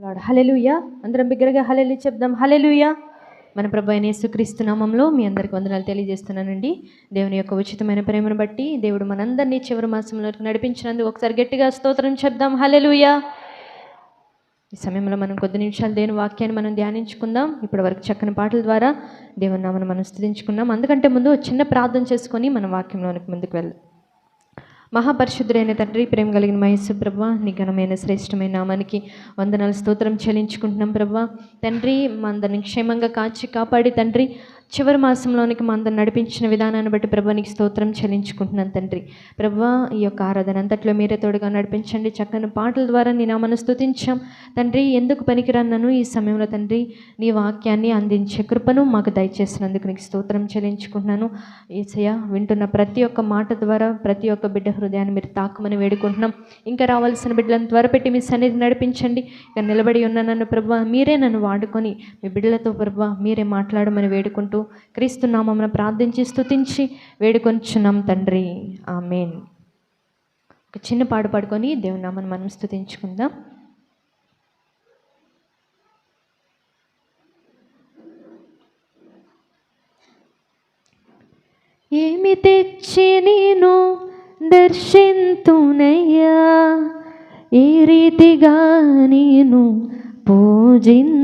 Lord hallelujah అందరం బిగ్గరగా హలెలు చెప్దాం. హలెలుయ మన ప్రభు అయిన యేసుక్రీస్తు నామంలో మీ అందరికి వందనాలు తెలియజేస్తున్నానండి. దేవుని యొక్క ఉచితమైన ప్రేమను బట్టి దేవుడు మనందరినీ చివరి మాసంలో నడిపించినందుకు ఒకసారి గట్టిగా స్తోత్రం చెప్దాం. హలెలుయ ఈ సమయంలో మనం కొద్ది నిమిషాలు దేని వాక్యాన్ని మనం ధ్యానించుకుందాం. ఇప్పటి వరకు చక్కని పాటల ద్వారా దేవుని నామను మనం స్థుతించుకున్నాం. అందుకంటే ముందు చిన్న ప్రార్థన చేసుకొని మన వాక్యంలోనికి ముందుకు వెళ్దాం. మహాపరిశుద్ధుడైన తండ్రి ప్రేమ కలిగిన మహేశ్వ ప్రభ నీ ఘనమైన శ్రేష్టమైన నామానికి వందనాలు స్తోత్రం చెల్లించుకుంటున్నాం ప్రభా. తండ్రి మా అందరిని క్షేమంగా కాచి కాపాడి తండ్రి చివరి మాసంలోనికి మా అందరిని నడిపించిన విధానాన్ని బట్టి ప్రభానికి స్తోత్రం చెల్లించుకుంటున్నాను తండ్రి. ప్రభా ఈ యొక్క ఆరాధన అంతట్లో మీరే తోడుగా నడిపించండి. చక్కని పాటల ద్వారా నీ నామను స్తుతించాం. తండ్రి ఎందుకు పనికిరాన్నను ఈ సమయంలో తండ్రి? నీ వాక్యాన్ని అందించే కృపను మాకు దయచేసినందుకు నీకు స్తోత్రం చెల్లించుకుంటున్నాను. ఈసయ వింటున్న ప్రతి ఒక్క మాట ద్వారా ప్రతి ఒక్క బిడ్డ హృదయాన్ని మీరు తాకమని వేడుకుంటున్నాం. ఇంకా రావాల్సిన బిడ్డలను త్వరపెట్టి మీ సన్నిధి నడిపించండి. ఇక నిలబడి ఉన్న నన్ను ప్రభా మీరే నన్ను వాడుకొని మీ బిడ్డలతో ప్రభా మీరే మాట్లాడమని వేడుకుంటూ క్రీస్తు నామమున ప్రార్థించి స్థుతించి వేడుకొంచున్నాం తండ్రి. ఆమెన్. ఒక చిన్న పాడు పాడుకొని దేవునామను మనం స్తుతించుకుందాం. ఏమి తెచ్చి నేను దర్శింతునయ్యా? ఏ రీతిగా నేను పూజింతునయ్యా?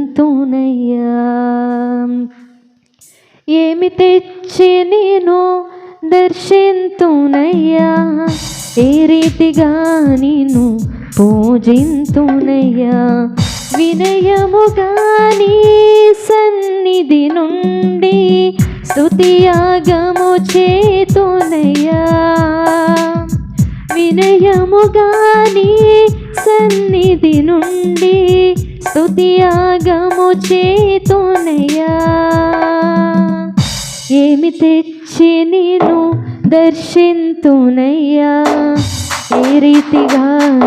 ఏమి తెచ్చి నేను దర్శింతునయ్యా? ఏ రీతిగా నేను పూజింతునయ్యా? వినయముగా నీ సన్నిధి నుండి స్తుతియాగము చేతునయ్యా. వినయముగా నీ సన్నిధి నుండి స్తుతియాగము చేతునయ్యా. ఏమి తెచ్చి నేను దర్శింతునయ్యా? ఏ రీతిగా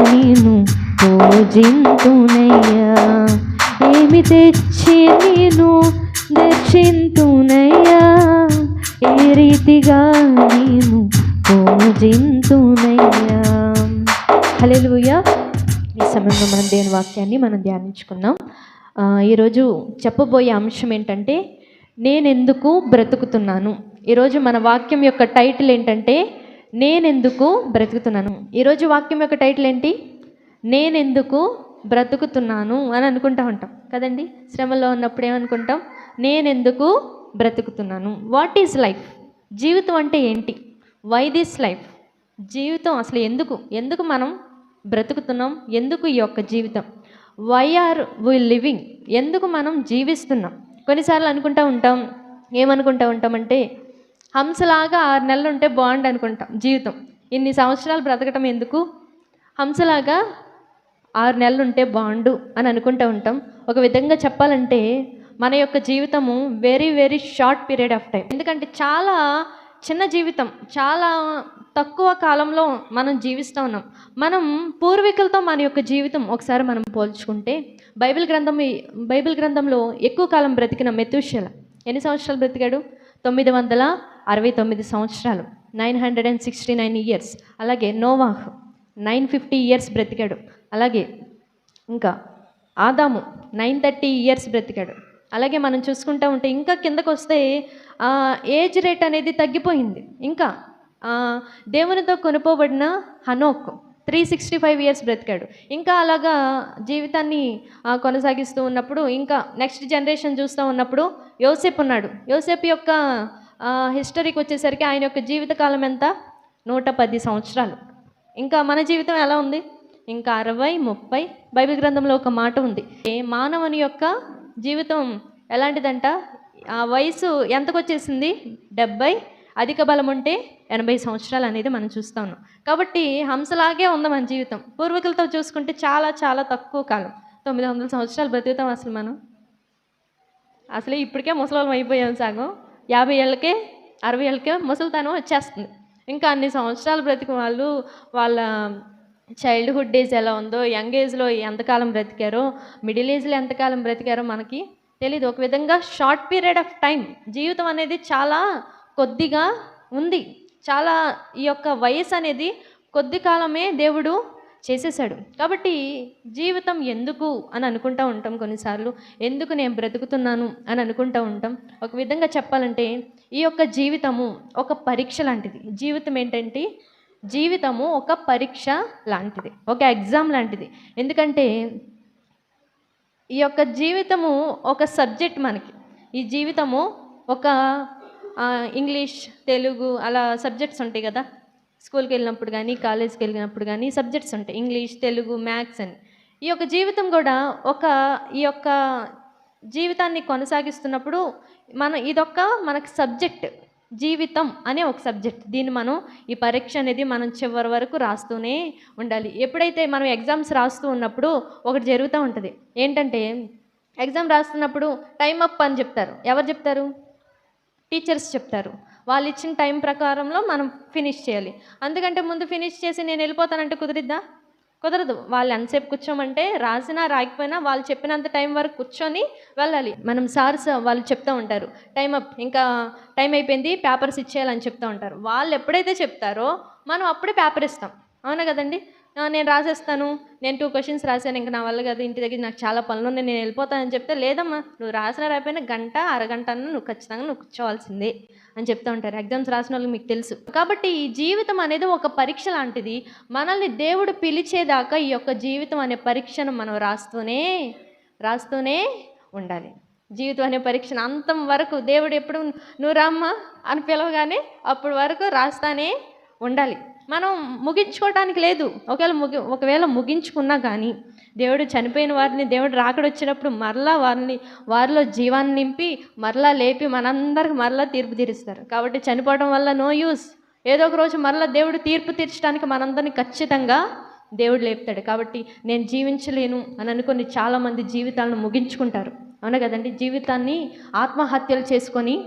నేను పూజింతునయ్యా? ఏమి తెచ్చి నేను దర్శింతునయ్యా? ఏ రీతిగా నేను పూజింతునయ్యా? హల్లెలూయా. ఈ సమయంలో మనం దేవుని వాక్యాన్ని మనం ధ్యానించుకున్నాం ఈరోజు చెప్పబోయే అంశం ఏంటంటే నేనెందుకు బ్రతుకుతున్నాను? ఈరోజు మన వాక్యం యొక్క టైటిల్ ఏంటంటే నేనెందుకు బ్రతుకుతున్నాను? ఈరోజు వాక్యం యొక్క టైటిల్ ఏంటి? నేనెందుకు బ్రతుకుతున్నాను అని అనుకుంటా ఉంటాం. కదండి? శ్రమలో ఉన్నప్పుడు ఏమనుకుంటాం? నేనెందుకు బ్రతుకుతున్నాను? వాట్ ఈజ్ లైఫ్ జీవితం అంటే ఏంటి? వై దిస్ లైఫ్ జీవితం అసలు ఎందుకు? ఎందుకు మనం బ్రతుకుతున్నాం? ఎందుకు ఈ యొక్క జీవితం? వై ఆర్ వి లివింగ్ ఎందుకు మనం జీవిస్తున్నాం? కొన్నిసార్లు అనుకుంటూ ఉంటాం. ఏమనుకుంటా ఉంటామంటే హంసలాగా ఆరు నెలలు ఉంటే బాగుండు అనుకుంటాం జీవితం. ఇన్ని సంవత్సరాలు బ్రతకటం ఎందుకు? హంసలాగా ఆరు నెలలు ఉంటే బాగుండు అని అనుకుంటూ ఉంటాం. ఒక విధంగా చెప్పాలంటే మన యొక్క జీవితము very very short period of time ఎందుకంటే చాలా చిన్న జీవితం. చాలా తక్కువ కాలంలో మనం జీవిస్తూ ఉన్నాం. మనం పూర్వీకులతో మన యొక్క జీవితం ఒకసారి మనం పోల్చుకుంటే బైబిల్ గ్రంథం బైబిల్ గ్రంథంలో ఎక్కువ కాలం బ్రతికిన మెతుషల ఎన్ని సంవత్సరాలు బ్రతికాడు? తొమ్మిది వందల అరవై తొమ్మిది సంవత్సరాలు. Nine hundred and sixty nine years. అలాగే నోవాహ్ నైన్ ఫిఫ్టీ ఇయర్స్ బ్రతికాడు. అలాగే ఇంకా ఆదాము నైన్ థర్టీ ఇయర్స్ బ్రతికాడు. అలాగే మనం చూసుకుంటూ ఉంటే ఇంకా కిందకు వస్తే ఏజ్ రేట్ అనేది తగ్గిపోయింది. ఇంకా దేవునితో కొనుపోబడిన హనోక్ త్రీ సిక్స్టీ ఫైవ్ ఇయర్స్ బ్రతికాడు. ఇంకా అలాగా జీవితాన్ని కొనసాగిస్తూ ఉన్నప్పుడు ఇంకా నెక్స్ట్ జనరేషన్ చూస్తూ ఉన్నప్పుడు యోసేపు ఉన్నాడు. యోసేపు యొక్క హిస్టరీకి వచ్చేసరికి ఆయన యొక్క జీవితకాలం ఎంత? నూట పది సంవత్సరాలు. ఇంకా మన జీవితం ఎలా ఉంది? ఇంకా అరవై ముప్పై బైబిల్ గ్రంథంలో ఒక మాట ఉంది. ఏ మానవుని యొక్క జీవితం ఎలాంటిదంట? ఆ వయసు ఎంతకు వచ్చేసింది డెబ్బై. అధిక బలం ఉంటే ఎనభై సంవత్సరాలు అనేది మనం చూస్తాం కాబట్టి హంసలాగే ఉంది మన జీవితం. పూర్వీకులతో చూసుకుంటే చాలా చాలా తక్కువ కాలం. తొమ్మిది వందల సంవత్సరాలు బ్రతుకుతాం అసలు మనం. అసలే ఇప్పటికే ముసలం అయిపోయాం సగం. యాభై ఏళ్ళకే అరవై ఏళ్ళకే ముసలితనం వచ్చేస్తుంది. ఇంకా అన్ని సంవత్సరాలు బ్రతికి వాళ్ళు వాళ్ళ చైల్డ్హుడ్ ఏజ్ ఎలా ఉందో యంగ్ ఏజ్లో ఎంతకాలం బ్రతికారో మిడిల్ ఏజ్లో ఎంతకాలం బ్రతికారో మనకి తెలియదు ఒక విధంగా షార్ట్ పీరియడ్ ఆఫ్ టైం జీవితం అనేది చాలా కొద్దిగా ఉంది. చాలా ఈ యొక్క వయసు అనేది కొద్ది కాలమే దేవుడు చేసేసాడు. కాబట్టి జీవితం ఎందుకు అని అనుకుంటూ ఉంటాం కొన్నిసార్లు. ఎందుకు నేను బ్రతుకుతున్నాను అని అనుకుంటూ ఉంటాం. ఒక విధంగా చెప్పాలంటే ఈ యొక్క జీవితము ఒక పరీక్ష లాంటిది. జీవితం ఏంటంటే జీవితము ఒక పరీక్ష లాంటిది. ఒక ఎగ్జామ్ లాంటిది. ఎందుకంటే ఈ యొక్క జీవితము ఒక సబ్జెక్ట్ మనకి. ఈ జీవితము ఒక ఇంగ్లీష్ తెలుగు అలా సబ్జెక్ట్స్ ఉంటాయి కదా. స్కూల్కి వెళ్ళినప్పుడు కానీ కాలేజ్కి వెళ్ళినప్పుడు కానీ సబ్జెక్ట్స్ ఉంటాయి. ఇంగ్లీష్ తెలుగు మ్యాథ్స్ అని. ఈ యొక్క జీవితం కూడా ఒక ఈ యొక్క జీవితాన్ని కొనసాగిస్తున్నప్పుడు మన ఇదొక మనకు సబ్జెక్ట్. జీవితం అనే ఒక సబ్జెక్ట్. దీన్ని మనం ఈ పరీక్ష అనేది మనం చివరి వరకు రాస్తూనే ఉండాలి. ఎప్పుడైతే మనం ఎగ్జామ్స్ రాస్తూ ఉన్నప్పుడు ఒకటి జరుగుతూ ఉంటుంది. ఏంటంటే ఎగ్జామ్ రాస్తున్నప్పుడు టైం అప్ అని చెప్తారు. ఎవరు చెప్తారు? టీచర్స్ చెప్తారు. వాళ్ళు ఇచ్చిన టైం ప్రకారంలో మనం ఫినిష్ చేయాలి. అందుకంటే ముందు ఫినిష్ చేసి నేను వెళ్ళిపోతానంటే కుదిరిద్దా? కుదరదు. వాళ్ళు ఎంతసేపు కూర్చోమంటే రాసినా రాకపోయినా వాళ్ళు చెప్పినంత టైం వరకు కూర్చొని వెళ్ళాలి. మనం సార్స్ వాళ్ళు చెప్తూ ఉంటారు టైం అప్ ఇంకా టైం అయిపోయింది పేపర్స్ ఇచ్చేయాలని చెప్తూ ఉంటారు. వాళ్ళు ఎప్పుడైతే చెప్తారో మనం అప్పుడే పేపర్ ఇస్తాం. అవునా కదండి? నేను రాసేస్తాను. నేను టూ క్వశ్చన్స్ రాశాను. ఇంకా నా వల్ల కదా. ఇంటి దగ్గర నాకు చాలా పనులు ఉన్నాయి. నేను వెళ్ళిపోతానని చెప్తే లేదమ్మా నువ్వు రాసిన రాకపోయినా గంట అరగంట అన్న నువ్వు ఖచ్చితంగా నువ్వు కూర్చోవాల్సిందే అని చెప్తూ ఉంటారు. ఎగ్జామ్స్ రాసిన వాళ్ళకి మీకు తెలుసు. కాబట్టి ఈ జీవితం అనేది ఒక పరీక్ష లాంటిది. మనల్ని దేవుడు పిలిచేదాకా ఈ యొక్క జీవితం అనే పరీక్షను మనం రాస్తూనే రాస్తూనే ఉండాలి. జీవితం అనే పరీక్షను అంతం వరకు దేవుడు ఎప్పుడు నువ్వు రామ్మా అని పిలవగానే అప్పటి వరకు రాస్తానే ఉండాలి. మనం ముగించుకోవడానికి లేదు. ఒకవేళ ముగి ఒకవేళ ముగించుకున్నా కానీ దేవుడు చనిపోయిన వారిని దేవుడు రాకడొచ్చినప్పుడు మరలా వారిని వారిలో జీవాన్ని నింపి మరలా లేపి మనందరికి మరలా తీర్పు తీరుస్తారు. కాబట్టి చనిపోవడం వల్ల నో యూస్. ఏదో ఒక రోజు మరలా దేవుడు తీర్పు తీర్చడానికి మనందరినీ ఖచ్చితంగా దేవుడు లేపుతాడు. కాబట్టి నేను జీవించలేను అని అనుకుని చాలామంది జీవితాలను ముగించుకుంటారు. అవునా కదండి? జీవితాన్ని ఆత్మహత్యలు చేసుకొని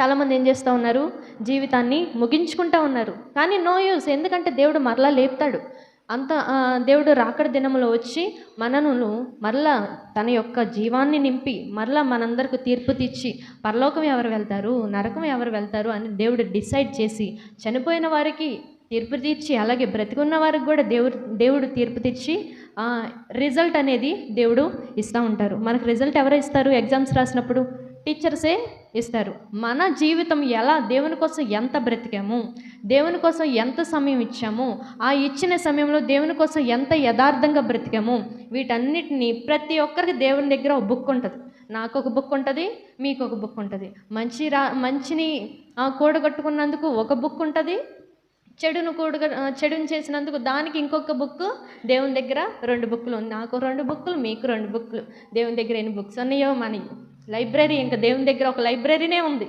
చాలామంది ఏం చేస్తూ ఉన్నారు? జీవితాన్ని ముగించుకుంటూ ఉన్నారు. కానీ నో యూస్. ఎందుకంటే దేవుడు మరలా లేపుతాడు. అంత దేవుడు రాకడ దినములో వచ్చి మనను మరలా తన యొక్క జీవాన్ని నింపి మరలా మనందరికి తీర్పు తీర్చి పరలోకం ఎవరు వెళ్తారు? నరకం ఎవరు వెళ్తారు? అని దేవుడు డిసైడ్ చేసి చనిపోయిన వారికి తీర్పు తీర్చి అలాగే బ్రతికున్న వారికి కూడా దేవుడు దేవుడు తీర్పు తీర్చి రిజల్ట్ అనేది దేవుడు ఇస్తూ ఉంటారు. మనకు రిజల్ట్ ఎవరు ఇస్తారు? ఎగ్జామ్స్ రాసినప్పుడు? టీచర్సే ఇస్తారు. మన జీవితం ఎలా? దేవుని కోసం ఎంత బ్రతికాము? దేవుని కోసం ఎంత సమయం ఇచ్చాము? ఆ ఇచ్చిన సమయంలో దేవుని కోసం ఎంత యథార్థంగా బ్రతికాము? వీటన్నిటిని ప్రతి ఒక్కరికి దేవుని దగ్గర ఒక బుక్ ఉంటుంది. నాకు ఒక బుక్ ఉంటుంది మీకు ఒక బుక్ ఉంటుంది. మంచి రా మంచిని ఆ, కూడగట్టుకున్నందుకు ఒక బుక్ ఉంటుంది చెడును కూడగ చెడును చేసినందుకు దానికి ఇంకొక బుక్ దేవుని దగ్గర రెండు బుక్లు ఉంది. నాకు రెండు బుక్లు మీకు రెండు బుక్లు దేవుని దగ్గర ఎన్ని బుక్స్ ఉన్నాయో మనకి లైబ్రరీ ఇంకా దేవుని దగ్గర ఒక లైబ్రరీనే ఉంది.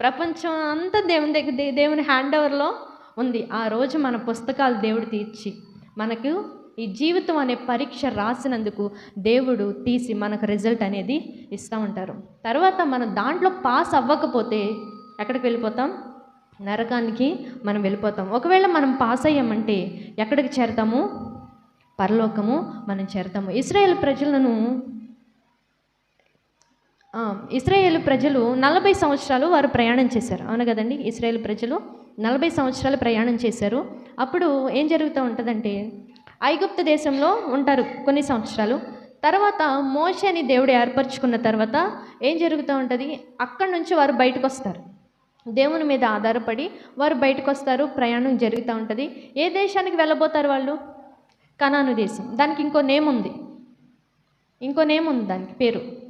ప్రపంచం అంతా దేవుని దగ్గర దే- దేవుని హ్యాండ్ ఓవర్లో ఉంది. ఆ రోజు మన పుస్తకాలు దేవుడు తీర్చి మనకు ఈ జీవితం అనే పరీక్ష రాసినందుకు దేవుడు తీసి మనకు రిజల్ట్ అనేది ఇస్తూ ఉంటారు. తర్వాత మనం దాంట్లో పాస్ అవ్వకపోతే ఎక్కడికి వెళ్ళిపోతాం? నరకానికి మనం వెళ్ళిపోతాం. ఒకవేళ మనం పాస్ అయ్యామంటే ఎక్కడికి చేరతాము? పరలోకము మనం చేరతాము. ఇస్రాయేల్ ప్రజలను ఇస్రాయేల్ ప్రజలు నలభై సంవత్సరాలు వారు ప్రయాణం చేశారు. అవును కదండి? ఇస్రాయేల్ ప్రజలు నలభై సంవత్సరాలు ప్రయాణం చేశారు. అప్పుడు ఏం జరుగుతూ ఉంటుందంటే ఐగుప్తు దేశంలో ఉంటారు కొన్ని సంవత్సరాలు. తర్వాత మోషని దేవుడు ఏర్పరచుకున్న తర్వాత ఏం జరుగుతూ ఉంటుంది? అక్కడి నుంచి వారు బయటకు వస్తారు. దేవుని మీద ఆధారపడి వారు బయటకు వస్తారు. ప్రయాణం జరుగుతూ ఉంటుంది. ఏ దేశానికి వెళ్ళబోతారు వాళ్ళు? కనాను దేశం. దానికి ఇంకో నేమ్ ఉంది. ఇంకో నేమ్ ఉంది దానికి పేరు.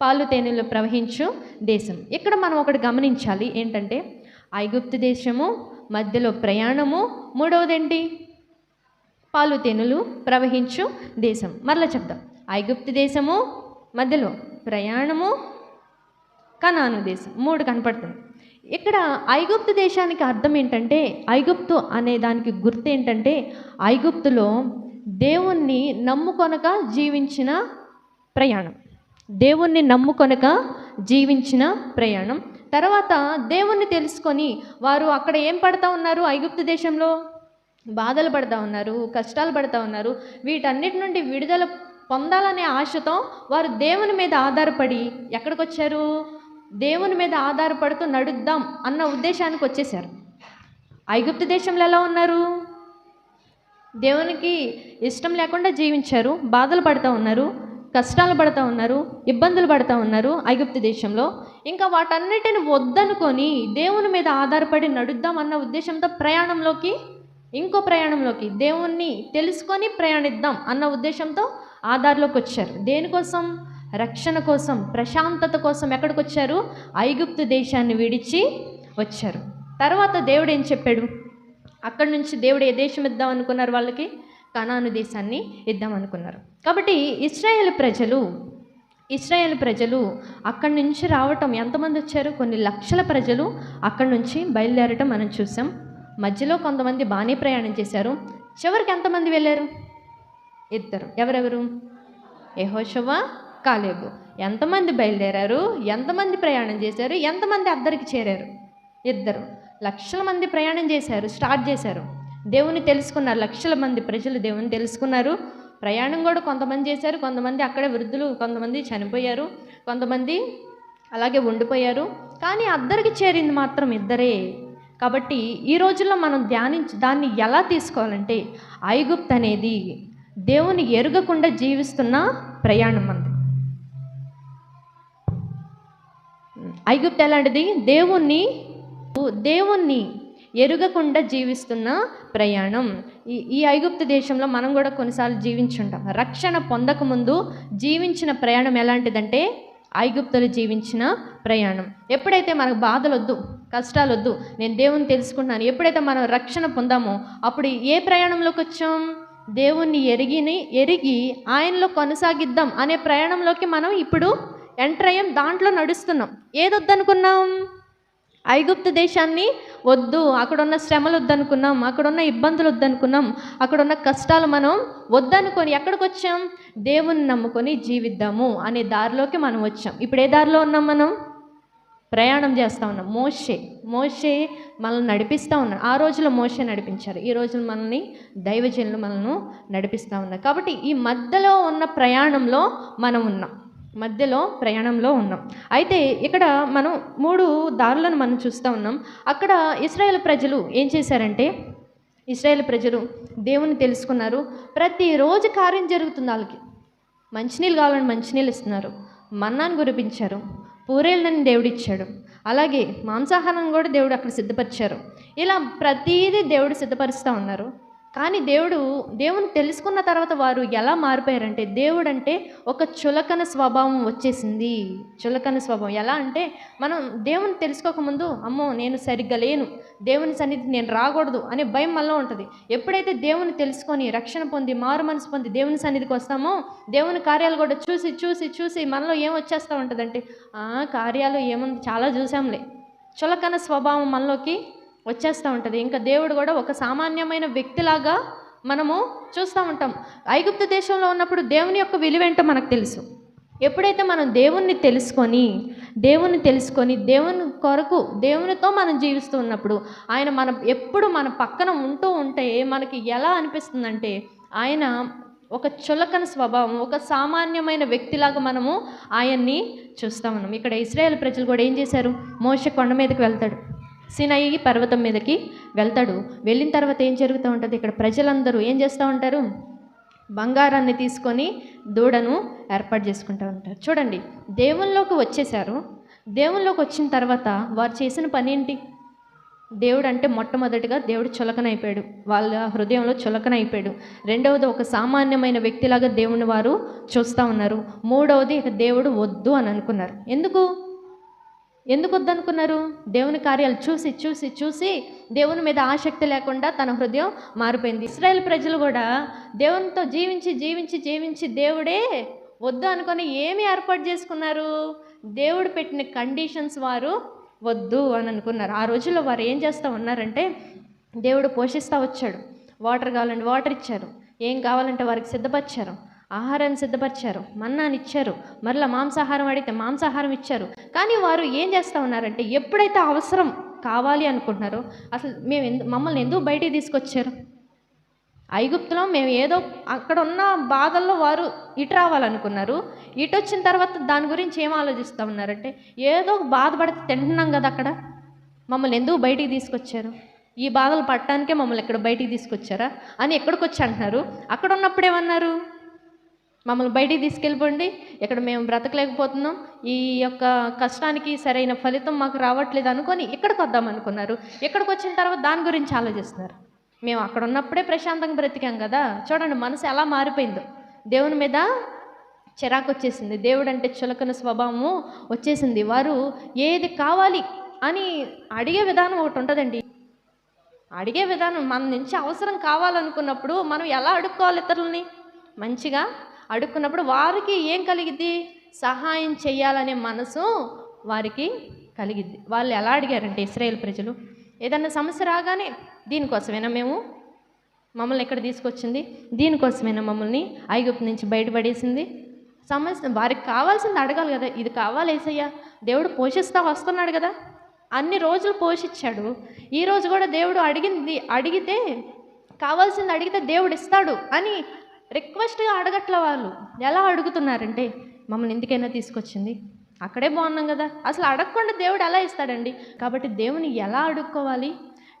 పాలు తేనెలు ప్రవహించు దేశం. ఇక్కడ మనం ఒకటి గమనించాలి ఏంటంటే ఐగుప్తు దేశము మధ్యలో ప్రయాణము మూడవది ఏంటి పాలు తేనెలు ప్రవహించు దేశం. మరలా చెప్దాం. ఐగుప్తు దేశము మధ్యలో ప్రయాణము కనాను దేశం. మూడు కనపడుతుంది. ఇక్కడ ఐగుప్తు దేశానికి అర్థం ఏంటంటే ఐగుప్తు అనే దానికి గుర్తు ఏంటంటే ఐగుప్తులో దేవుణ్ణి నమ్ముకొనక జీవించిన ప్రయాణం. దేవుణ్ణి నమ్ముకొనక జీవించిన ప్రయాణం. తర్వాత దేవుణ్ణి తెలుసుకొని వారు అక్కడ ఏం పడతా ఉన్నారు? ఐగుప్తు దేశంలో బాధలు పడతా ఉన్నారు కష్టాలు పడతా ఉన్నారు. వీటన్నిటి నుండి విడుదల పొందాలనే ఆశతో వారు దేవుని మీద ఆధారపడి ఎక్కడికి వచ్చారు దేవుని మీద ఆధారపడుతూ నడుద్దాం అన్న ఉద్దేశానికి వచ్చేసారు ఐగుప్తు దేశంలో ఎలా ఉన్నారు? దేవునికి ఇష్టం లేకుండా జీవించారు బాధలు పడుతూ ఉన్నారు. కష్టాలు పడుతూ ఉన్నారు ఇబ్బందులు పడుతూ ఉన్నారు ఐగుప్తు దేశంలో. ఇంకా వాటన్నిటిని వద్దనుకొని దేవుని మీద ఆధారపడి నడుద్దాం అన్న ఉద్దేశంతో ప్రయాణంలోకి ఇంకో ప్రయాణంలోకి దేవుణ్ణి తెలుసుకొని ప్రయాణిద్దాం అన్న ఉద్దేశంతో ఆధార్లోకి వచ్చారు. దేనికోసం? రక్షణ కోసం ప్రశాంతత కోసం ఎక్కడికి వచ్చారు? ఐగుప్తు దేశాన్ని విడిచి వచ్చారు. తర్వాత దేవుడు ఏం చెప్పాడు? అక్కడి నుంచి దేవుడు ఏ దేశం ఇద్దాం అనుకున్నారు వాళ్ళకి? కనాను దేశాన్ని ఇద్దామనుకున్నారు కాబట్టి ఇస్రాయేల్ ప్రజలు ఇస్రాయేల్ ప్రజలు అక్కడి నుంచి రావటం ఎంతమంది వచ్చారు? కొన్ని లక్షల ప్రజలు అక్కడి నుంచి బయలుదేరటం మనం చూసాం. మధ్యలో కొంతమంది బాగానే ప్రయాణం చేశారు. చివరికి ఎంతమంది వెళ్ళారు? ఇద్దరు. ఎవరెవరు? యెహోషువ కాలేబు. ఎంతమంది బయలుదేరారు? ఎంతమంది ప్రయాణం చేశారు? ఎంతమంది అద్దరికి చేరారు? ఇద్దరు. లక్షల మంది ప్రయాణం చేశారు స్టార్ట్ చేశారు. దేవుని తెలుసుకున్నారు. లక్షల మంది ప్రజలు దేవుని తెలుసుకున్నారు. ప్రయాణం కూడా కొంతమంది చేశారు. కొంతమంది అక్కడే వృద్ధులు కొంతమంది చనిపోయారు. కొంతమంది అలాగే ఉండిపోయారు. కానీ అద్దరికి చేరింది మాత్రం ఇద్దరే. కాబట్టి ఈ రోజుల్లో మనం ధ్యానించి దాన్ని ఎలా తీసుకోవాలంటే ఐగుప్త్ అనేది దేవుని ఎరుగకుండా జీవిస్తున్న ప్రయాణం అంది. ఐగుప్త్ ఎలాంటిది? దేవుణ్ణి దేవుణ్ణి ఎరుగకుండా జీవిస్తున్న ప్రయాణం. ఈ ఈ ఐగుప్తు దేశంలో మనం కూడా కొన్నిసార్లు జీవించుంటాం. రక్షణ పొందకముందు జీవించిన ప్రయాణం ఎలాంటిదంటే ఐగుప్తులు జీవించిన ప్రయాణం. ఎప్పుడైతే మనకు బాధలు వద్దు కష్టాలు వద్దు నేను దేవుని తెలుసుకుంటున్నాను ఎప్పుడైతే మనం రక్షణ పొందామో అప్పుడు ఏ ప్రయాణంలోకి వచ్చాం? దేవుణ్ణి ఎరిగిని ఎరిగి ఆయనలో కొనసాగిద్దాం అనే ప్రయాణంలోకి మనం ఇప్పుడు ఎంటర్ అయ్యాం దాంట్లో నడుస్తున్నాం. ఏదొద్దనుకున్నాం? ఐగుప్తు దేశాన్ని వద్దు అక్కడున్న శ్రమలు వద్దనుకున్నాం అక్కడున్న ఇబ్బందులు వద్దనుకున్నాం అక్కడున్న కష్టాలు మనం వద్దనుకొని ఎక్కడికి వచ్చాం? దేవుని నమ్ముకొని జీవిద్దాము అనే దారిలోకి మనం వచ్చాం. ఇప్పుడు ఏ దారిలో ఉన్నాం మనం? ప్రయాణం చేస్తూ ఉన్నాం. మోషే మోషే మనల్ని నడిపిస్తూ ఉన్నాడు. ఆ రోజులో మోషే నడిపించారు. ఈ రోజులు మనల్ని దైవజనులు మనల్ని నడిపిస్తూ ఉన్నారు. కాబట్టి ఈ మధ్యలో ఉన్న ప్రయాణంలో మనం ఉన్నాం. మధ్యలో ప్రయాణంలో ఉన్నాం. అయితే ఇక్కడ మనం మూడు దారులను మనం చూస్తూ ఉన్నాం. అక్కడ ఇస్రాయేల్ ప్రజలు ఏం చేశారంటే ఇస్రాయేల్ ప్రజలు దేవుని తెలుసుకున్నారు. ప్రతిరోజు కార్యం జరుగుతుంది వాళ్ళకి. మంచినీళ్ళు కావాలని మంచినీళ్ళు ఇస్తున్నారు. మన్నాను కురిపించారు. పూరేళ్ళని దేవుడు ఇచ్చాడు అలాగే మాంసాహారం కూడా దేవుడు అక్కడ సిద్ధపరిచారు. ఇలా ప్రతీది దేవుడు సిద్ధపరుస్తూ ఉన్నారు. కానీ దేవుడు దేవుని తెలుసుకున్న తర్వాత వారు ఎలా మారిపోయారంటే దేవుడు అంటే ఒక చులకన స్వభావం వచ్చేసింది. చులకన స్వభావం ఎలా అంటే మనం దేవుని తెలుసుకోకముందు అమ్మో నేను సరిగ్గా లేను దేవుని సన్నిధి నేను రాకూడదు అనే భయం మనలో ఉంటుంది. ఎప్పుడైతే దేవుని తెలుసుకొని రక్షణ పొంది మారు మనసు పొంది దేవుని సన్నిధికి వస్తామో దేవుని కార్యాలు కూడా చూసి చూసి చూసి మనలో ఏం వచ్చేస్తూ ఉంటుందంటే "ఆ, కార్యాలు ఏముంది? చాలా చూసాంలే. చులకన స్వభావం మనలోకి వచ్చేస్తూ ఉంటుంది. ఇంకా దేవుడు కూడా ఒక సామాన్యమైన వ్యక్తిలాగా మనము చూస్తూ ఉంటాం. ఐగుప్తు దేశంలో ఉన్నప్పుడు దేవుని యొక్క విలువేంటో మనకు తెలుసు. ఎప్పుడైతే మనం దేవుణ్ణి తెలుసుకొని దేవుణ్ణి తెలుసుకొని దేవుని కొరకు దేవునితో మనం జీవిస్తూ ఉన్నప్పుడు ఆయన మన ఎప్పుడు మన పక్కన ఉంటూ ఉంటే మనకి ఎలా అనిపిస్తుందంటే ఆయన ఒక చులకన స్వభావం ఒక సామాన్యమైన వ్యక్తిలాగా మనము ఆయన్ని చూస్తూ ఉన్నాం. ఇక్కడ ఇస్రాయేల్ ప్రజలు కూడా ఏం చేశారు? మోస కొండ మీదకి వెళ్తాడు. సినయి పర్వతం మీదకి వెళ్తాడు. వెళ్ళిన తర్వాత ఏం జరుగుతూ ఉంటుంది? ఇక్కడ ప్రజలందరూ ఏం చేస్తూ ఉంటారు? బంగారాన్ని తీసుకొని దూడను ఏర్పాటు చేసుకుంటూ ఉంటారు. చూడండి దేవునిలోకి వచ్చేసారు దేవునిలోకి వచ్చిన తర్వాత వారు చేసిన పని ఏంటి? దేవుడు అంటే మొట్టమొదటిగా దేవుడు చులకన అయిపోయాడు వాళ్ళ హృదయంలో చులకన అయిపోయాడు రెండవది ఒక సామాన్యమైన వ్యక్తిలాగా దేవుని వారు చూస్తూ ఉన్నారు. మూడవది ఇక దేవుడు వద్దు అని అనుకున్నారు. ఎందుకు? ఎందుకు వద్దనుకున్నారు దేవుని కార్యాలు చూసి చూసి చూసి దేవుని మీద ఆసక్తి లేకుండా తన హృదయం మారిపోయింది. ఇస్రాయేల్ ప్రజలు కూడా దేవునితో జీవించి జీవించి జీవించి దేవుడే వద్దు అనుకొని ఏమి ఏర్పాటు చేసుకున్నారు? దేవుడు పెట్టిన కండిషన్స్ వారు వద్దు అని అనుకున్నారు. ఆ రోజుల్లో వారు ఏం చేస్తూ ఉన్నారంటే దేవుడు పోషిస్తూ వచ్చాడు. వాటర్ కావాలంటే వాటర్ ఇచ్చారు. ఏం కావాలంటే వారికి సిద్ధపరిచారు. ఆహారాన్ని సిద్ధపరిచారు మన్నాని ఇచ్చారు మరలా మాంసాహారం అడిగితే మాంసాహారం ఇచ్చారు. కానీ వారు ఏం చేస్తూ ఉన్నారంటే ఎప్పుడైతే అవసరం కావాలి అనుకుంటున్నారో అసలు మేము ఎందు మమ్మల్ని ఎందుకు బయటికి తీసుకొచ్చారు? ఐగుప్తులో మేము ఏదో అక్కడ ఉన్న బాధల్లో వారు ఇటు రావాలనుకున్నారు. ఇటు వచ్చిన తర్వాత దాని గురించి ఏం ఆలోచిస్తూ ఉన్నారంటే ఏదో ఒక బాధపడితే తింటున్నాం కదా అక్కడ మమ్మల్ని ఎందుకు బయటికి తీసుకొచ్చారు? ఈ బాధలు పడటానికే మమ్మల్ని ఇక్కడ బయటికి తీసుకొచ్చారా? అని ఎక్కడికి వచ్చి అంటున్నారు? అక్కడ ఉన్నప్పుడు ఏమన్నారు? మమ్మల్ని బయటికి తీసుకెళ్ళిపోండి. ఇక్కడ మేము బ్రతకలేకపోతున్నాం. ఈ యొక్క కష్టానికి సరైన ఫలితం మాకు రావట్లేదు అనుకొని ఇక్కడికి వద్దాం అనుకున్నారు. ఇక్కడికి వచ్చిన తర్వాత దాని గురించి ఆలోచిస్తున్నారు. మేము అక్కడ ఉన్నప్పుడే ప్రశాంతంగా బ్రతికాం కదా. చూడండి మనసు ఎలా మారిపోయిందో. దేవుని మీద చిరాకు వచ్చేసింది. దేవుడు అంటే చులకన స్వభావము వచ్చేసింది. వారు ఏది కావాలి అని అడిగే విధానం ఒకటి ఉంటుందండి. అడిగే విధానం మన నుంచి అవసరం కావాలనుకున్నప్పుడు మనం ఎలా అడుక్కోవాలి ఇతరులని? మంచిగా అడుక్కున్నప్పుడు వారికి ఏం కలిగిద్ది? సహాయం చేయాలనే మనసు వారికి కలిగిద్ది. వాళ్ళు ఎలా అడిగారంటే ఇస్రాయేల్ ప్రజలు ఏదన్నా సమస్య రాగానే దీనికోసమేనా మేము? మమ్మల్ని ఎక్కడ తీసుకొచ్చింది? దీనికోసమేనా మమ్మల్ని ఐగుప్తు నుంచి బయటపడేసింది? సమస్య వారికి కావాల్సింది అడగాలి కదా. ఇది కావాలి ఏసయ్యా. దేవుడు పోషిస్తా వస్తున్నాడు కదా. అన్ని రోజులు పోషించాడు ఈరోజు కూడా దేవుడు అడిగింది అడిగితే కావాల్సింది అడిగితే దేవుడు ఇస్తాడు అని రిక్వెస్ట్గా అడగట్ల వాళ్ళు. ఎలా అడుగుతున్నారంటే మమ్మల్ని ఎందుకైనా తీసుకొచ్చింది? అక్కడే బాగున్నాం కదా. అసలు అడగకుండా దేవుడు ఎలా ఇస్తాడండి? కాబట్టి దేవుని ఎలా అడుక్కోవాలి?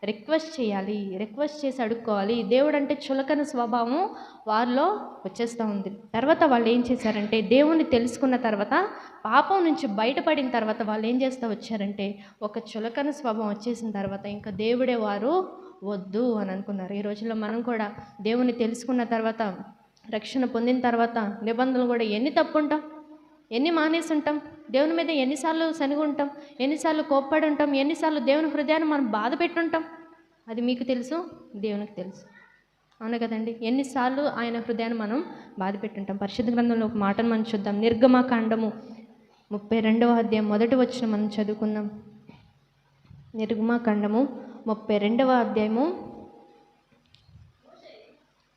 రిక్వెస్ట్ చేయాలి. రిక్వెస్ట్ చేసి అడుక్కోవాలి. దేవుడు అంటే చులకన స్వభావం వారిలో వచ్చేస్తూ ఉంది. తర్వాత వాళ్ళు ఏం చేశారంటే దేవుణ్ణి తెలుసుకున్న తర్వాత పాపం నుంచి బయటపడిన తర్వాత వాళ్ళు ఏం చేస్తూ వచ్చారంటే ఒక చులకన స్వభావం వచ్చేసిన తర్వాత ఇంకా దేవుడే వారు వద్దు అని అనుకున్నారు. ఈ రోజుల్లో మనం కూడా దేవుని తెలుసుకున్న తర్వాత రక్షణ పొందిన తర్వాత నిబంధనలు కూడా ఎన్ని తప్పుంటాం? ఎన్ని మానేసి ఉంటాం దేవుని మీద ఎన్నిసార్లు శనిగి ఉంటాం ఎన్నిసార్లు కోప్పడి ఉంటాం ఎన్నిసార్లు దేవుని హృదయాన్ని మనం బాధ పెట్టుంటాం? అది మీకు తెలుసు దేవునికి తెలుసు. అవును కదండి? ఎన్నిసార్లు ఆయన హృదయాన్ని మనం బాధ పెట్టుంటాం? పరిశుద్ధ గ్రంథంలో ఒక మాటను మనం చూద్దాం. నిర్గమకాండము ముప్పై రెండవ అధ్యాయం మొదటి వచ్చిన మనం చదువుకుందాం. నిర్గమకాండము ముప్పై రెండవ అధ్యాయము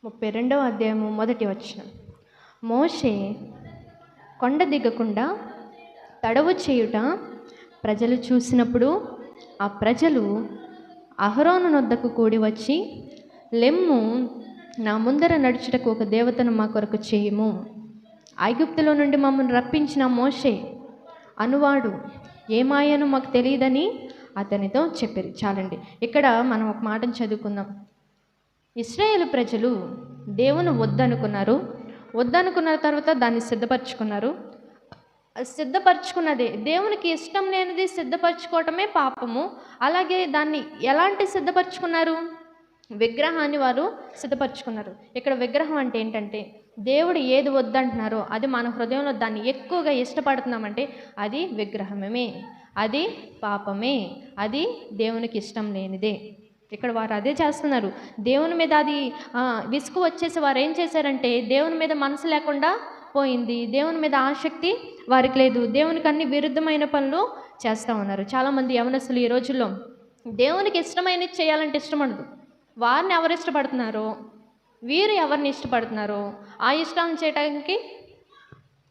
ముప్పై రెండవ అధ్యాయము మొదటి వచ్చిన మోషే కొండ దిగకుండా తడవు చేయుట ప్రజలు చూసినప్పుడు ఆ ప్రజలు అహరోను నొద్దకు కూడి వచ్చి లెమ్ము నా ముందర నడుచుటకు ఒక దేవతను మా కొరకు చేయము. ఐగుప్తులో నుండి మమ్మల్ని రప్పించిన మోషే అనువాడు ఏమాయను మాకు తెలియదని అతనితో చెప్పారు. చాలండి. ఇక్కడ మనం ఒక మాటను చదువుకుందాం. ఇస్రాయేల్ ప్రజలు దేవుని వద్దనుకున్నారు. వద్దనుకున్న తర్వాత దాన్ని సిద్ధపరచుకున్నారు. సిద్ధపరచుకున్నదే దేవునికి ఇష్టం లేనిది సిద్ధపరచుకోవటమే పాపము. అలాగే దాన్ని ఎలాంటి సిద్ధపరచుకున్నారు? విగ్రహాన్ని వారు సిద్ధపరచుకున్నారు. ఇక్కడ విగ్రహం అంటే ఏంటంటే దేవుడు ఏది వద్దంటున్నారో అది మన హృదయంలో దాన్ని ఎక్కువగా ఇష్టపడుతున్నామంటే అది విగ్రహమే. అది పాపమే. అది దేవునికి ఇష్టం లేనిదే. ఇక్కడ వారు అదే చేస్తున్నారు. దేవుని మీద అది విసుగు వచ్చేసి వారు ఏం చేశారంటే దేవుని మీద మనసు లేకుండా పోయింది. దేవుని మీద ఆసక్తి వారికి లేదు. దేవునికి అన్ని విరుద్ధమైన పనులు చేస్తూ ఉన్నారు. చాలామంది యవనస్తులు ఈ రోజుల్లో దేవునికి ఇష్టమైనది చేయాలంటే ఇష్టపడదు వారిని ఎవరు ఇష్టపడుతున్నారో వీరు ఎవరిని ఇష్టపడుతున్నారో ఆ ఇష్టాలను చేయడానికి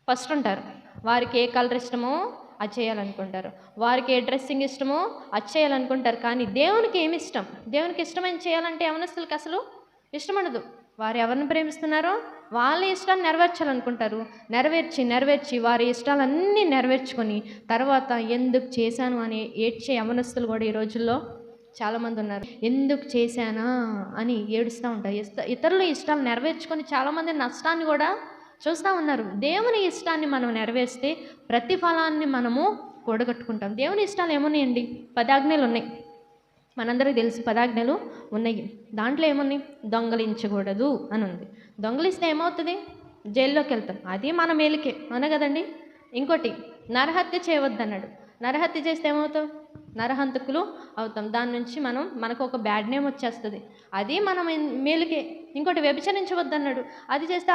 ఫస్ట్ ఉంటారు. వారికి ఏ కలర్ ఇష్టమో అది చేయాలనుకుంటారు. వారికి ఏ డ్రెస్సింగ్ ఇష్టమో అది చేయాలనుకుంటారు. కానీ దేవునికి ఏమి ఇష్టం? దేవునికి ఇష్టమైన చేయాలంటే యవనస్తులకి అసలు ఇష్టముండదు వారు ఎవరిని ప్రేమిస్తున్నారో వాళ్ళ ఇష్టాన్ని నెరవేర్చాలనుకుంటారు. నెరవేర్చి నెరవేర్చి వారి ఇష్టాలన్నీ నెరవేర్చుకొని తర్వాత ఎందుకు చేశాను అని ఏడ్చే యవనస్తులు కూడా ఈ రోజుల్లో చాలామంది ఉన్నారు. ఎందుకు చేశానా అని ఏడుస్తూ ఉంటారు. ఇస్త- ఇతరుల ఇష్టాలు నెరవేర్చుకొని చాలామంది నష్టాన్ని కూడా చూస్తూ ఉన్నారు. దేవుని ఇష్టాన్ని మనం నెరవేర్స్తే ప్రతిఫలాన్ని మనము కూడగట్టుకుంటాం. దేవుని ఇష్టాలు ఏమున్నాయండి? పదాజ్ఞలు ఉన్నాయి. మనందరికీ తెలుసు పదాజ్ఞలు ఉన్నాయి. దాంట్లో ఏమున్నాయి? దొంగలించకూడదు అని ఉంది. దొంగలిస్తే ఏమవుతుంది? జైల్లోకి వెళ్తాం. అది మన మేలుకే అన కదండి? ఇంకోటి నరహత్య చేయవద్దన్నాడు. నరహత్య చేస్తే ఏమవుతాం? నరహంతకులు అవుతాం. దాని నుంచి మనం మనకు ఒక బ్యాడ్ నేమ్ వచ్చేస్తుంది. అది మనం మేలుకే. ఇంకోటి వ్యభిచరించవద్దన్నాడు. అది చేస్తే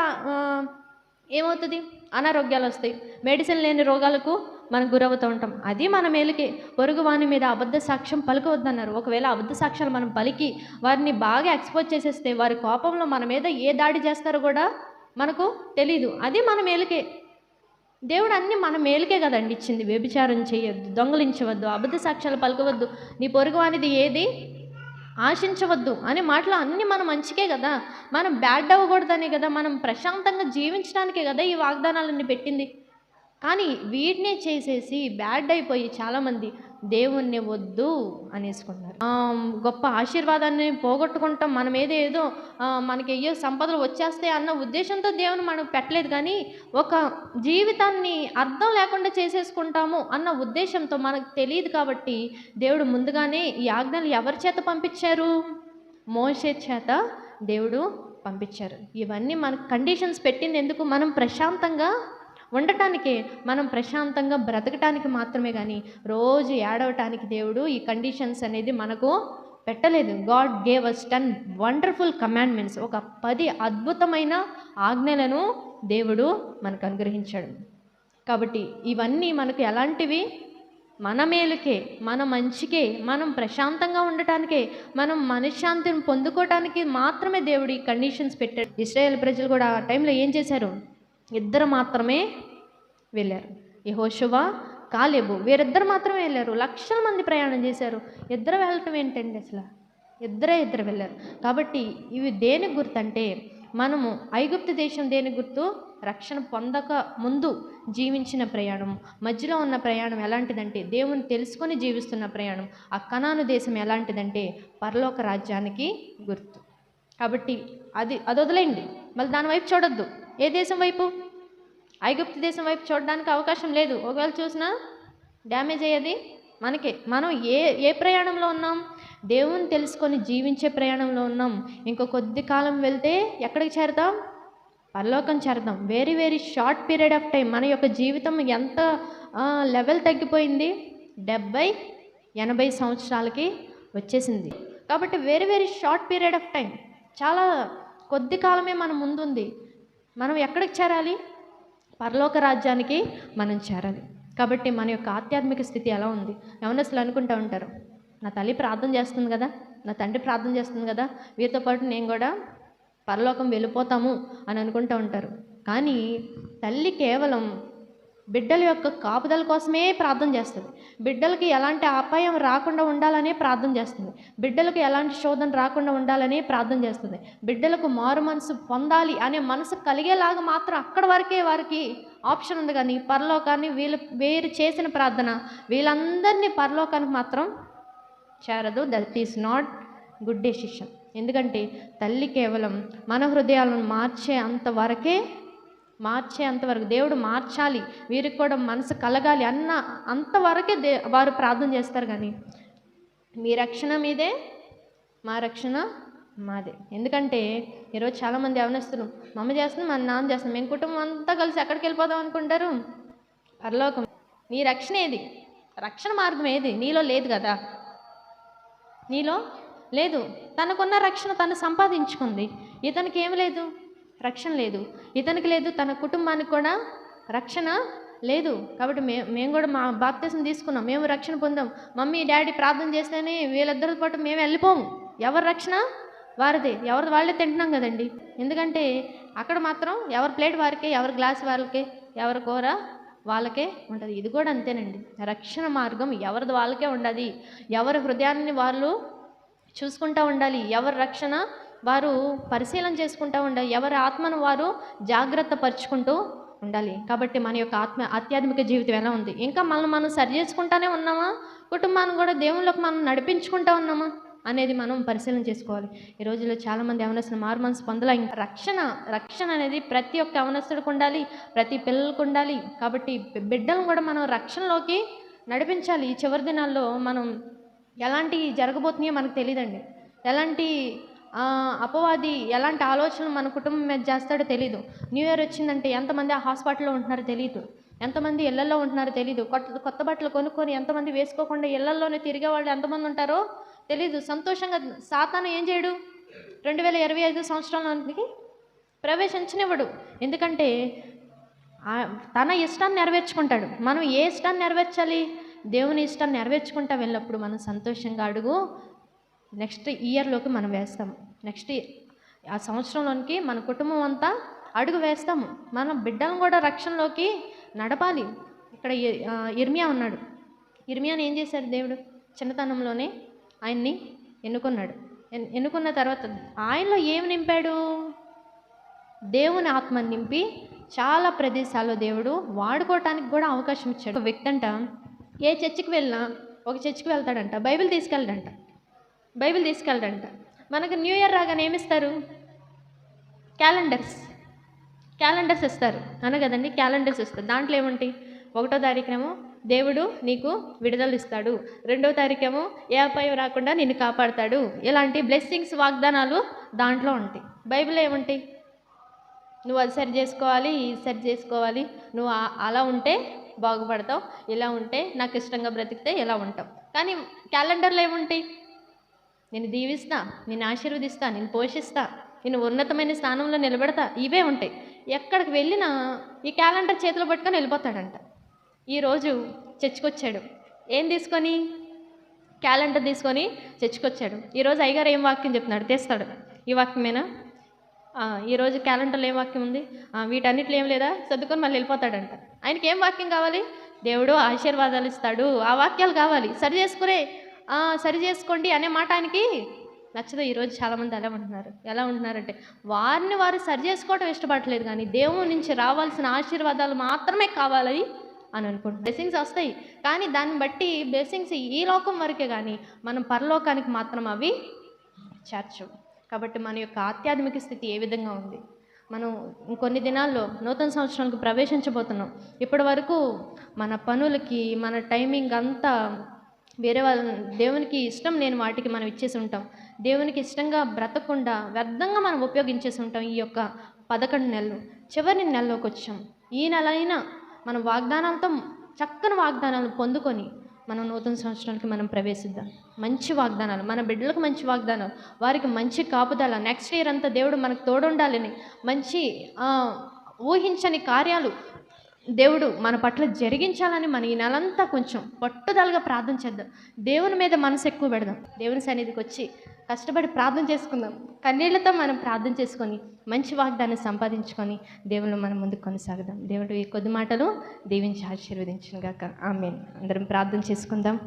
ఏమవుతుంది? అనారోగ్యాలు వస్తాయి మెడిసిన్ లేని రోగాలకు మనం గురవుతూ ఉంటాం. అది మన మేలుకే. పొరుగువాని మీద అబద్ధ సాక్ష్యం పలకవద్దన్నారు. ఒకవేళ అబద్ధ సాక్ష్యాలు మనం పలికి వారిని బాగా ఎక్స్పోజ్ చేసేస్తే వారి కోపంలో మన మీద ఏ దాడి చేస్తారో కూడా మనకు తెలీదు. అది మన మేలుకే. దేవుడు అన్ని మన మేలుకే కదండి ఇచ్చింది. వ్యభిచారం చేయొద్దు దొంగలించవద్దు అబద్ధ సాక్ష్యాలు పలకవద్దు. నీ పొరుగు అనేది ఏది? ఆశించవద్దు అనే మాటలు అన్నీ మన మంచికే కదా. మనం బ్యాడ్ అవ్వకూడదనే కదా. మనం ప్రశాంతంగా జీవించడానికే కదా ఈ వాగ్దానాలన్నీ పెట్టింది. కానీ వీటినే చేసేసి బ్యాడ్ అయిపోయి చాలామంది దేవుణ్ణి వద్దు అనేసుకున్నారు గొప్ప ఆశీర్వాదాన్ని పోగొట్టుకుంటాం మనం ఏదో ఏదో మనకి అయ్యో సంపదలు వచ్చేస్తాయి అన్న ఉద్దేశంతో దేవుని మనం పెట్టలేదు కానీ ఒక జీవితాన్ని అర్థం లేకుండా చేసేసుకుంటాము అన్న ఉద్దేశంతో మనకు తెలియదు కాబట్టి దేవుడు ముందుగానే ఈ ఆజ్ఞలు ఎవరి చేత పంపించారు? మోషే చేత దేవుడు పంపించారు. ఇవన్నీ మనకు కండిషన్స్ పెట్టింది ఎందుకు? మనం ప్రశాంతంగా ఉండటానికే మనం ప్రశాంతంగా బ్రతకటానికి మాత్రమే కానీ రోజు ఏడవటానికి దేవుడు ఈ కండిషన్స్ అనేది మనకు పెట్టలేదు. God gave us ten wonderful commandments ఒక పది అద్భుతమైన ఆజ్ఞలను దేవుడు మనకు అనుగ్రహించాడు. కాబట్టి ఇవన్నీ మనకు ఎలాంటివి? మన మేలుకే మన మంచికే మనం ప్రశాంతంగా ఉండటానికే మనం మనశ్శాంతిని పొందుకోవటానికి మాత్రమే దేవుడు ఈ కండిషన్స్ పెట్టాడు. ఇస్రాయేల్ ప్రజలు కూడా ఆ టైంలో ఏం చేశారు? ఇద్దరు మాత్రమే వెళ్ళారు. యెహోషువ కాలేబు వీరిద్దరు మాత్రమే వెళ్ళారు. లక్షల మంది ప్రయాణం చేశారు. ఇద్దరు వెళ్ళటం ఏంటండి అసలు? ఇద్దరే ఇద్దరు వెళ్ళారు. కాబట్టి ఇవి దేనికి గుర్తంటే మనము ఐగుప్తు దేశం దేనికి గుర్తు? రక్షణ పొందక ముందు జీవించిన ప్రయాణం. మధ్యలో ఉన్న ప్రయాణం ఎలాంటిదంటే దేవుని తెలుసుకొని జీవిస్తున్న ప్రయాణం. ఆ కనాను దేశం ఎలాంటిదంటే పరలోక రాజ్యానికి గుర్తు. కాబట్టి అది అది వదిలేయండి. మళ్ళీ దాని వైపు చూడొద్దు. ఏ దేశం వైపు? ఐగుప్తు దేశం వైపు చూడడానికి అవకాశం లేదు. ఒకవేళ చూసినా డ్యామేజ్ అయ్యేది మనకే. మనం ఏ ఏ ప్రయాణంలో ఉన్నాం? దేవుని తెలుసుకొని జీవించే ప్రయాణంలో ఉన్నాం. ఇంకో కొద్ది కాలం వెళ్తే ఎక్కడికి చేరుతాం? పరలోకం చేరుతాం. Very very short period of time మన యొక్క జీవితం ఎంత లెవెల్ తగ్గిపోయింది? డెబ్బై ఎనభై సంవత్సరాలకి వచ్చేసింది. కాబట్టి very very short period of time చాలా కొద్ది కాలమే మన ముందుంది. మనం ఎక్కడికి చేరాలి? పరలోక రాజ్యానికి మనం చేరాలి. కాబట్టి మన యొక్క ఆధ్యాత్మిక స్థితి ఎలా ఉంది? యవనస్తులు అనుకుంటూ ఉంటారు నా తల్లి ప్రార్థన చేస్తుంది కదా నా తండ్రి ప్రార్థన చేస్తుంది కదా వీరితో పాటు నేను కూడా పరలోకం వెళ్ళిపోతాము అని అనుకుంటూ ఉంటారు. కానీ తల్లి కేవలం బిడ్డల యొక్క కాపుదల కోసమే ప్రార్థన చేస్తుంది. బిడ్డలకి ఎలాంటి అపాయం రాకుండా ఉండాలనే ప్రార్థన చేస్తుంది. బిడ్డలకు ఎలాంటి శోధన రాకుండా ఉండాలనే ప్రార్థన చేస్తుంది. బిడ్డలకు మారు మనసు పొందాలి అనే మనసు కలిగేలాగా మాత్రం అక్కడ వరకే వారికి ఆప్షన్ ఉంది కానీ పరలోకాన్ని వీళ్ళు వేరు చేసిన ప్రార్థన వీళ్ళందరినీ పరలోకానికి మాత్రం చేరదు. That is not good decision ఎందుకంటే తల్లి కేవలం మన హృదయాలను మార్చే అంతవరకే మార్చే అంతవరకు దేవుడు మార్చాలి వీరికి కూడా మనసు కలగాలి అన్న అంతవరకే దే వారు ప్రార్థన చేస్తారు కానీ మీ రక్షణ మీదే మా రక్షణ మాదే. ఎందుకంటే ఈరోజు చాలామంది అవనస్తులు మమ్మ అమ్మ చేస్తుంది మా నాన్న చేస్తున్నాం మేము కుటుంబం అంతా కలిసి ఎక్కడికి వెళ్ళిపోదాం అనుకుంటారు? పరలోకం. నీ రక్షణ ఏది? రక్షణ మార్గం ఏది? నీలో లేదు కదా? నీలో లేదు. తనకున్న రక్షణ తను సంపాదించుకుంది. ఇతనికి ఏం లేదు? రక్షణ లేదు. ఇతనికి లేదు తన కుటుంబానికి కూడా రక్షణ లేదు. కాబట్టి మే మేము కూడా మా బాప్తీసం తీసుకున్నాం. మేము రక్షణ పొందాం. మమ్మీ డాడీ ప్రార్థన చేస్తేనే వీళ్ళిద్దరితో పాటు మేము వెళ్ళిపోము. ఎవరి రక్షణ? వారిదే. ఎవరిది వాళ్ళే తింటున్నాం కదండి. ఎందుకంటే అక్కడ మాత్రం ఎవరి ప్లేట్ వారికే ఎవరి గ్లాస్ వాళ్ళకే ఎవరి కూర వాళ్ళకే ఉంటుంది. ఇది కూడా అంతేనండి. రక్షణ మార్గం ఎవరిది వాళ్ళకే ఉండదు ఎవరి హృదయాన్ని వాళ్ళు చూసుకుంటూ ఉండాలి. ఎవరి రక్షణ వారు పరిశీలన చేసుకుంటూ ఉండాలి. ఎవరి ఆత్మను వారు జాగ్రత్త పరుచుకుంటూ ఉండాలి. కాబట్టి మన యొక్క ఆత్మ ఆధ్యాత్మిక జీవితం ఎలా ఉంది? ఇంకా మనం మనం సరి చేసుకుంటానే ఉన్నామా? కుటుంబాన్ని కూడా దేవుళ్ళకి మనం నడిపించుకుంటా ఉన్నామా? అనేది మనం పరిశీలన చేసుకోవాలి. ఈ రోజుల్లో చాలామంది యవనస్తులు మారు మనసు పొందలే ఇంకా రక్షణ రక్షణ అనేది ప్రతి ఒక్క యవనస్తుడికి ఉండాలి. ప్రతి పిల్లలకు ఉండాలి. కాబట్టి బిడ్డలను కూడా మనం రక్షణలోకి నడిపించాలి. ఈ చివరి దినాల్లో మనం ఎలాంటి జరగబోతున్నాయో మనకు తెలియదండి ఎలాంటి అపవాది ఎలాంటి ఆలోచనలు మన కుటుంబం మీద చేస్తాడో తెలీదు. న్యూ ఇయర్ వచ్చిందంటే ఎంతమంది ఆ హాస్పిటల్లో ఉంటున్నారో తెలియదు ఎంతమంది ఇళ్ళలో ఉంటున్నారో తెలియదు కొత్త కొత్త బట్టలు కొనుక్కొని ఎంతమంది వేసుకోకుండా ఇళ్ళలోనే తిరిగే వాళ్ళు ఎంతమంది ఉంటారో తెలీదు. సంతోషంగా సాతాను ఏం చేయడు? రెండు వేల ఇరవై ఐదు సంవత్సరాలకి ప్రవేశించనివ్వడు. ఎందుకంటే తన ఇష్టాన్ని నెరవేర్చుకుంటాడు. మనం ఏ ఇష్టాన్ని నెరవేర్చాలి? దేవుని ఇష్టాన్ని నెరవేర్చుకుంటా వెళ్ళినప్పుడు మనం సంతోషంగా అడుగు నెక్స్ట్ ఇయర్లోకి మనం వేస్తాం నెక్స్ట్ ఆ సంవత్సరంలోనికి మన కుటుంబం అంతా అడుగు వేస్తాము. మన బిడ్డలను కూడా రక్షణలోకి నడపాలి. ఇక్కడ ఇర్మియా ఉన్నాడు. ఇర్మియాని ఏం చేశాడు దేవుడు? చిన్నతనంలోనే ఆయన్ని ఎన్నుకున్నాడు. ఎన్- ఎన్నుకున్న తర్వాత ఆయనలో ఏమి నింపాడు? దేవుని ఆత్మ నింపి చాలా ప్రదేశాల్లో దేవుడు వాడుకోవటానికి కూడా అవకాశం ఇచ్చాడు. ఒక వ్యక్తి అంట ఏ చర్చికి వెళ్ళినా ఒక చర్చికి వెళ్తాడంట బైబిల్ తీసుకెళ్ళడంట. బైబిల్ తీసుకెళ్ళడంట మనకు న్యూ ఇయర్ రాగానే ఏమిస్తారు? క్యాలెండర్స్. క్యాలెండర్స్ ఇస్తారు. అన కదండి? క్యాలెండర్స్ ఇస్తారు. దాంట్లో ఏముంటాయి? ఒకటో తారీఖునేమో దేవుడు నీకు విడుదల ఇస్తాడు రెండో తారీఖేమో ఏ అపాయం రాకుండా నిన్ను కాపాడతాడు. ఇలాంటి బ్లెస్సింగ్స్ వాగ్దానాలు దాంట్లో ఉంటాయి. బైబిల్ ఏముంటాయి? నువ్వు అది సరి చేసుకోవాలి ఇది సరి చేసుకోవాలి. నువ్వు అలా ఉంటే బాగుపడతావు ఇలా ఉంటే నాకు ఇష్టంగా బ్రతికితే ఇలా ఉంటావు. కానీ క్యాలెండర్లో ఏముంటాయి? నేను దీవిస్తా నేను ఆశీర్వదిస్తా నేను పోషిస్తా నేను ఉన్నతమైన స్థానంలో నిలబెడతా ఇవే ఉంటాయి. ఎక్కడికి వెళ్ళినా ఈ క్యాలెండర్ చేతిలో పట్టుకొని వెళ్ళిపోతాడంట. ఈరోజు చర్చకొచ్చాడు. ఏం తీసుకొని? క్యాలెండర్ తీసుకొని చర్చకొచ్చాడు. ఈరోజు అయ్యగారు ఏం వాక్యం చెప్తున్నాడు తెస్తాడు. ఈ వాక్యమేనా? ఈరోజు క్యాలెండర్లో ఏం వాక్యం ఉంది? వీటన్నిటిలో ఏం లేదా? సర్దుకొని మళ్ళీ వెళ్ళిపోతాడంట. ఆయనకి ఏం వాక్యం కావాలి? దేవుడు ఆశీర్వాదాలు ఇస్తాడు. ఆ వాక్యాలు కావాలి. సరి చేసుకునే సరి చేసుకోండి అనే మాట ఆయనకి నచ్చదు. ఈరోజు చాలామంది అలా ఉంటున్నారు. ఎలా ఉంటున్నారంటే వారిని వారు సరి చేసుకోవడం ఇష్టపడట్లేదు కానీ దేవుని నుంచి రావాల్సిన ఆశీర్వాదాలు మాత్రమే కావాలి అని అనుకుంటున్నాం బ్లెస్సింగ్స్ వస్తాయి. కానీ దాన్ని బట్టి బ్లెస్సింగ్స్ ఈ లోకం వరకే కానీ మనం పరలోకానికి మాత్రం అవి చేర్చవు. కాబట్టి మన యొక్క ఆధ్యాత్మిక స్థితి ఏ విధంగా ఉంది? మనం ఇంకొన్ని దినాల్లో నూతన సంవత్సరానికి ప్రవేశించబోతున్నాం. ఇప్పటి వరకు మన పనులకి మన టైమింగ్ అంతా వేరే వాళ్ళ దేవునికి ఇష్టం లేని వాటికి మనం ఇచ్చేసి ఉంటాం. దేవునికి ఇష్టంగా బ్రతకుండా వ్యర్థంగా మనం ఉపయోగించేసి ఉంటాం ఈ యొక్క పదకొండు నెలలు. చివరి నెలలోకి వచ్చాం. ఈ నెల అయినా మనం వాగ్దానాలతో చక్కని వాగ్దానాలు పొందుకొని మనం నూతన సంవత్సరానికి మనం ప్రవేశిద్దాం. మంచి వాగ్దానాలు మన బిడ్డలకు మంచి వాగ్దానాలు వారికి మంచి కాపుదల నెక్స్ట్ ఇయర్ అంతా దేవుడు మనకు తోడుండాలని మంచి ఊహించని కార్యాలు దేవుడు మన పట్ల జరిగించాలని మన ఈ నెలంతా కొంచెం పట్టుదలగా ప్రార్థన చేద్దాం. దేవుని మీద మనసు ఎక్కువ పెడదాం. దేవుని సన్నిధికి వచ్చి కష్టపడి ప్రార్థన చేసుకుందాం. కన్నీళ్ళతో మనం ప్రార్థన చేసుకొని మంచి వాగ్దాన్ని సంపాదించుకొని దేవుళ్ళు మనం ముందుకు కొనసాగుదాం. దేవుడు ఈ కొద్ది మాటలు దీవించి ఆశీర్వదించిన గాక ఆమె అందరం ప్రార్థన చేసుకుందాం.